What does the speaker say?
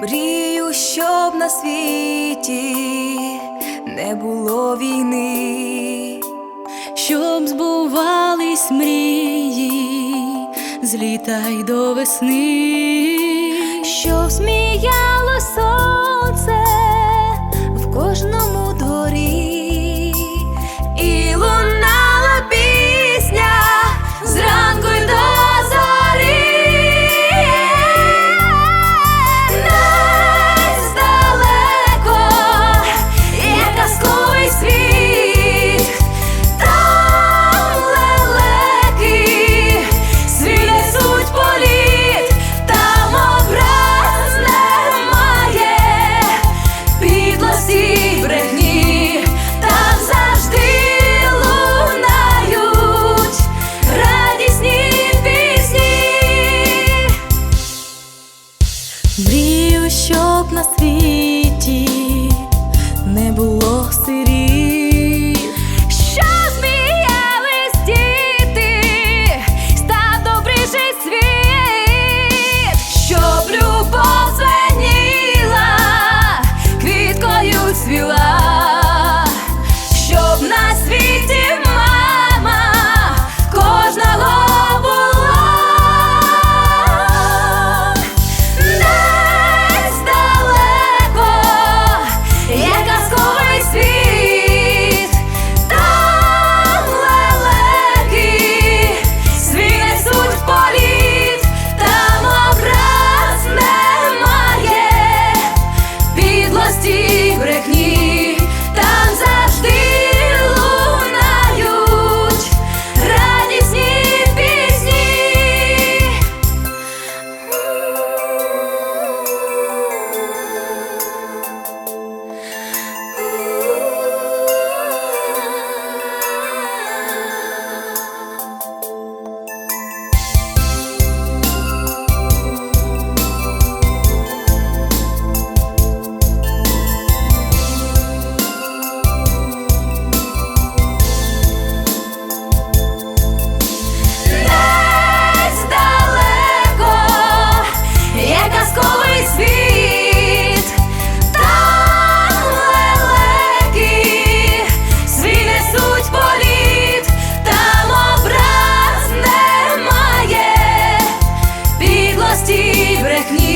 Мрію, щоб на світі не було війни, щоб збувались мрії, з літа й до весни, щоб сміяло сонце щоб на світ. Brechni